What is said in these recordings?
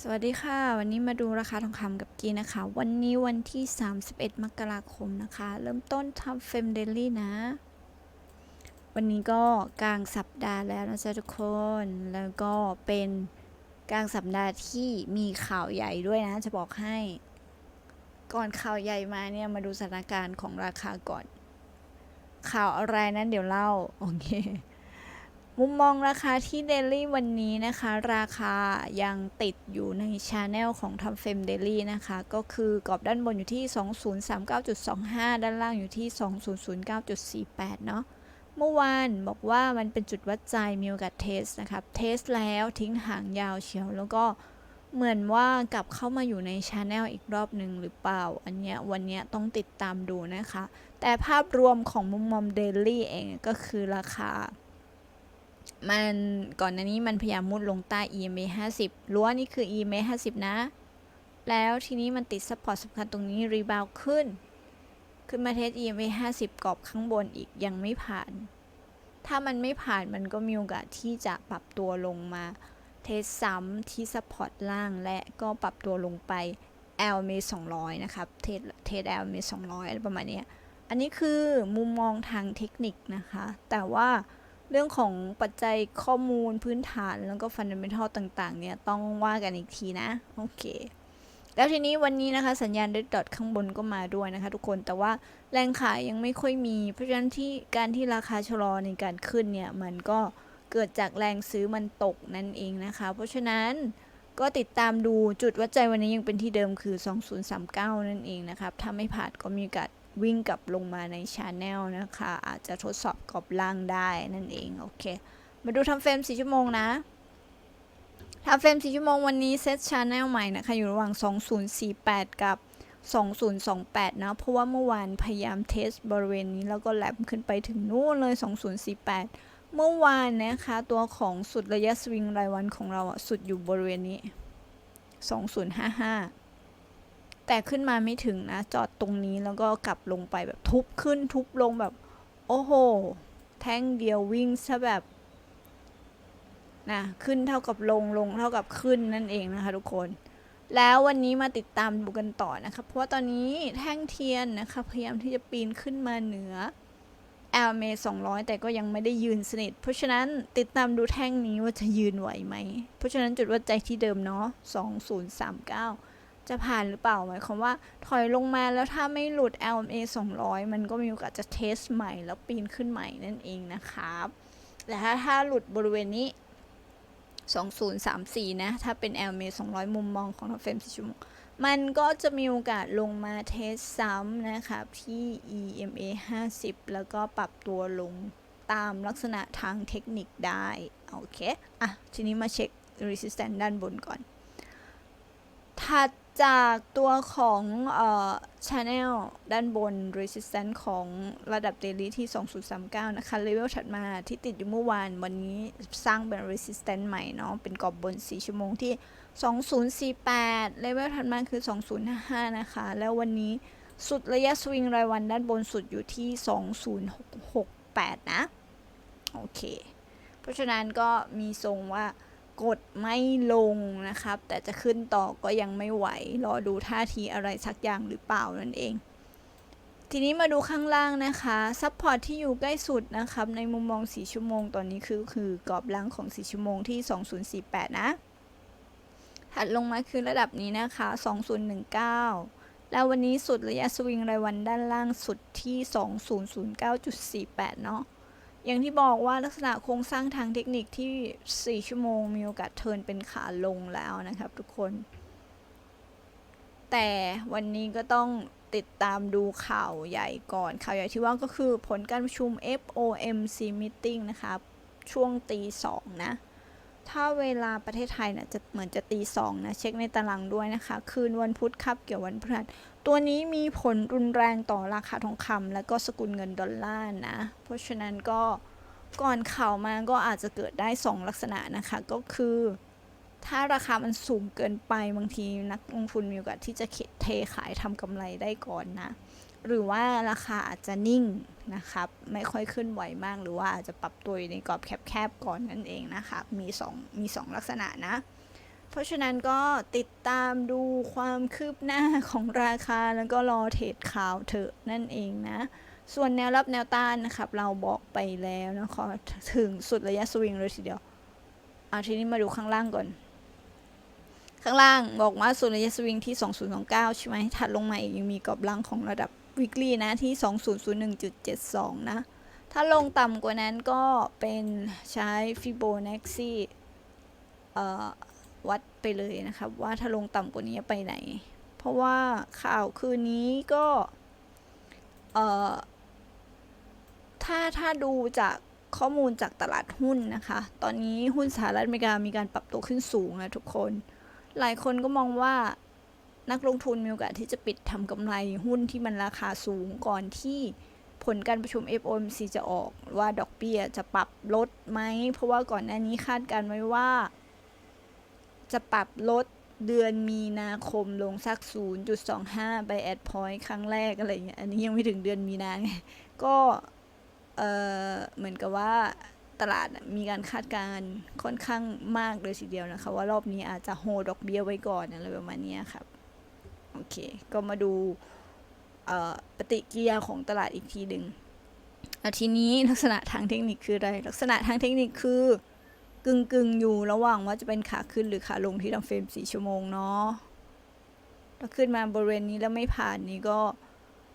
สวัสดีค่ะ วันนี้มาดูราคาทองคำกับกีนะคะ วันนี้วันที่ 31 มกราคมนะคะ เริ่มต้นทำเฟมเดลี่นะ วันนี้ก็กลางสัปดาห์แล้วนะจ๊ะทุกคน แล้วก็เป็นกลางสัปดาห์ที่มีข่าวใหญ่ด้วยนะ จะบอกให้ ก่อนข่าวใหญ่มาเนี่ย มาดูสถานการณ์ของราคาก่อน ข่าวอะไรนั้นเดี๋ยวเล่า โอเค มุมมองราคาที่เดลี่วันนี้นะคะ ราคายังติดอยู่ในช anel ของทำเฟมเดลี่นะคะ ก็คือกรอบด้านบนอยู่ที่ 2039.25 ด้านล่างอยู่ที่ 2009.48 เนาะเมื่อวานบอกว่ามันเป็นจุดวัดใจมีโอกาสเทสนะครับ เทสแล้วทิ้งหางยาวเชียว แล้วก็เหมือนว่ากลับเข้ามาอยู่ในช anel อีกรอบหนึ่งหรือเปล่า อันเนี้ยวันเนี้ยต้องติดตามดูนะคะ แต่ภาพรวมของมุมมองเดลี่เองก็คือราคา มันก่อนหน้านี้มันพยายามมุดลงใต้ EMA 50รั้วนี่คือ EMA 50 นะ แล้วทีนี้มันติดซัพพอร์ตสำคัญตรงนี้รีบาวขึ้น ขึ้นมาเทส EMA 50 กรอบข้างบนอีกยังไม่ผ่าน ถ้ามันไม่ผ่านมันก็มีโอกาสที่จะปรับตัวลงมาเทสซ้ำที่ซัพพอร์ตล่างและก็ปรับตัวลงไป LMA 200 นะครับ เทสเทส LMA 200 อะไรประมาณนี้ อันนี้คือมุมมองทางเทคนิคนะคะ แต่ว่า เรื่องของปัจจัยข้อมูลพื้นฐานแล้วก็ฟันเดเมนทัลต่างๆ เนี่ยต้องว่ากันอีกทีนะ โอเคแล้วทีนี้วันนี้นะคะสัญญาณเดดอทข้างบนก็มาด้วยนะคะ ทุกคนแต่ว่าแรงขายยังไม่ค่อยมี เพราะฉะนั้นที่การที่ราคาชะลอในการขึ้นเนี่ย มันก็เกิดจากแรงซื้อมันตกนั่นเองนะคะ เพราะฉะนั้นก็ติดตามดูจุดวัดใจวันนี้ยังเป็นที่เดิมคือ 2039 นั่นเองนะครับถ้าไม่ผ่านก็มีโอกาส วิ่งกลับลงมาในชาแนลนะคะ อาจจะทดสอบกรอบล่างได้นั่นเอง โอเค มาดูทำเฟรม4ชั่วโมงนะทำเฟรม4ชั่วโมงวันนี้เซตชาแนลใหม่นะคะ อยู่ระหว่าง 2048 กับ 2028 นะ เพราะว่าเมื่อวานพยายามเทสบริเวณนี้แล้วก็แลมขึ้นไปถึงนู่นเลย 2048 เมื่อวานนะคะ ตัวของสุดระยะสวิงรายวันของเราอะสุดอยู่บริเวณนี้ 2055 แต่ขึ้นมาไม่ถึงนะ จอดตรงนี้แล้วก็กลับลงไปแบบทุบขึ้นทุบลงแบบ โอ้โห แท่งเดียววิ่งซะแบบนะขึ้นเท่ากับลงลงเท่ากับขึ้นนั่นเองนะคะทุกคน แล้ววันนี้มาติดตามดูกันต่อนะคะเพราะว่าตอนนี้แท่งเทียนนะคะพยายามที่จะปีนขึ้นมาเหนือ l m a 200 แต่ก็ยังไม่ได้ยืนสนิท เพราะฉะนั้นติดตามดูแท่งนี้ว่าจะยืนไหวไหม เพราะฉะนั้นจุดวัดใจที่เดิมเนาะ2039 จะผ่านหรือเปล่าหมายความว่าถอยลงมาแล้วถ้าไม่หลุด LMA 200 มันก็มีโอกาสจะเทสใหม่แล้วปีนขึ้นใหม่นั่นเองนะครับแต่ถ้าถ้าหลุดบริเวณนี้ 2034 นะ ถ้าเป็น LMA 200 มุมมองของทอเฟม4ชั่วโมงมันก็จะมีโอกาสลงมาเทสซ้ำนะครับที่ EMA 50 แล้วก็ปรับตัวลงตามลักษณะทางเทคนิคได้ โอเค อะ ทีนี้มาเช็ค resistance ด้านบนก่อนถัด จากตัวของเอ่อ channel ด้านบน resistance ของระดับ daily ที่ 2039 นะคะ level ถัดมาที่ติดอยู่เมื่อวาน วันนี้สร้างเป็น resistance ใหม่เนาะ เป็นกรอบบน 4 ชั่วโมงที่ 2048 level ถัดมาคือ 2055 นะคะ แล้ววันนี้สุดระยะสวิงรายวันด้านบนสุดอยู่ที่ 2068 นะ โอเค เพราะฉะนั้นก็มีทรงว่า กดไม่ลงนะครับ แต่จะขึ้นต่อก็ยังไม่ไหว รอดูท่าทีอะไรสักอย่างหรือเปล่านั่นเอง ทีนี้มาดูข้างล่างนะคะซัพพอร์ตที่อยู่ใกล้สุดนะครับ ในมุมมอง 4 ชั่วโมงตอนนี้คือคือกรอบล่างของ 4 ชั่วโมงที่ 2048 นะ ถัดลงมาคือระดับนี้นะคะ 2019 แล้ววันนี้สุดระยะสวิงรายวันด้านล่างสุดที่ 2009.48 เนาะ อย่างที่บอกว่าลักษณะโครงสร้างทางเทคนิคที่ 4 ชั่วโมง มีโอกาสเทินเป็นขาลงแล้วนะครับทุกคน แต่วันนี้ก็ต้องติดตามดูข่าวใหญ่ก่อน ข่าวใหญ่ที่ว่าก็คือผลการประชุม FOMC meeting นะครับ ช่วงตีสองนะ ถ้าเวลาประเทศไทยนะจะเหมือนจะตีสองนะ เช็คในตารางด้วยนะคะ คืนวันพุธครับเกี่ยววันพฤหัสตัวนี้มีผลรุนแรงต่อราคาทองคำและก็สกุลเงินดอลลาร์นะ เพราะฉะนั้นก็ก่อนข่าวมาก็อาจจะเกิดได้ 2 ลักษณะนะคะ ก็คือ ถ้าราคามันสูงเกินไปบางทีนักลงทุนมีโอกาสที่จะเทขายทำกำไรได้ก่อนนะ หรือว่าราคาอาจจะนิ่งนะครับ ไม่ค่อยขึ้นไหวมากหรือว่าอาจจะปรับตัวอยู่ในกรอบแคบๆก่อนนั่นเองนะคะมี2มี 2 ลักษณะนะ เพราะฉะนั้นก็ติดตามดูความคืบหน้าของราคาแล้วก็รอเทรดข่าวเถอะนั่นเองนะ ส่วนแนวรับแนวต้านนะครับ เราบอกไปแล้วนะคะถึงสุดระยะสวิงเลยทีเดียวอาทีนี้มาดูข้างล่างก่อน ข้างล่างบอกว่าสุดระยะสวิงที่ 2029 ใช่ไหมถัดลงมาอีกยังมีกรอบล่างของระดับ weekly นะที่ 2001.72 นะ ถ้าลงต่ำกว่านั้นก็เป็นใช้ Fibonacci เอ่วัดไปเลยนะครับ ว่าถ้าลงต่ำกว่านี้ไปไหน เพราะว่าข่าวคืนนี้ก็ถ้าถ้าดูจากข้อมูลจากตลาดหุ้นนะคะ ตอนนี้หุ้นสหรัฐอเมริกามีการปรับตัวขึ้นสูงนะทุกคน หลายคนก็มองว่า นักลงทุนมีโอกาสที่จะปิดทำกำไรหุ้นที่มันราคาสูงก่อนที่ผลการประชุม FOMC จะออกว่าดอกเบี้ยจะปรับลดไหม เพราะว่าก่อนหน้านี้คาดการไว้ว่า จะปรับลดเดือนมีนาคมลงสัก 0.25 by at point ครั้งแรกอะไรเงี้ย อันนี้ยังไม่ถึงเดือนมีนาไง ก็เออเหมือนกับว่าตลาดมีการคาดการณ์ค่อนข้างมากเลยทีเดียวนะคะ ว่ารอบนี้อาจจะโฮดอกเบี้ยไว้ก่อนอะไรประมาณนี้ครับ โอเค ก็มาดูปฏิกิริยาของตลาดอีกทีหนึ่งทีนี้ลักษณะทางเทคนิคคืออะไร ลักษณะทางเทคนิคคือกึ่งกึ่งอยู่ระหว่างว่าจะเป็นขาขึ้นหรือขาลงที่ทำเฟรมสี่ชั่วโมงเนาะถ้าขึ้นมาบริเวณนี้แล้วไม่ผ่านนี้ก็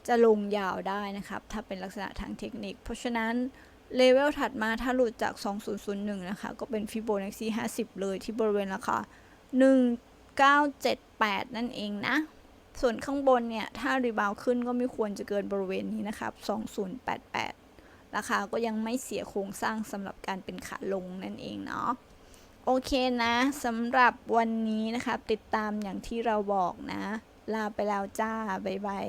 จะลงยาวได้นะครับ ถ้าเป็นลักษณะทางเทคนิค เพราะฉะนั้นเลเวลถัดมาถ้าหลุดจาก 2001 นะคะ ก็เป็นฟิโบนัชชี50 เลยที่บริเวณราคา1978 นั่นเองนะ ส่วนข้างบนเนี่ย ถ้ารีบาวขึ้นก็ไม่ควรจะเกินบริเวณนี้นะครับ 2088 ราคาก็ยังไม่เสียโครงสร้างสำหรับการเป็นขาลงนั่นเองเนาะโอเคนะสำหรับวันนี้นะครับติดตามอย่างที่เราบอกนะ ลาไปแล้วจ้า บ๊ายบาย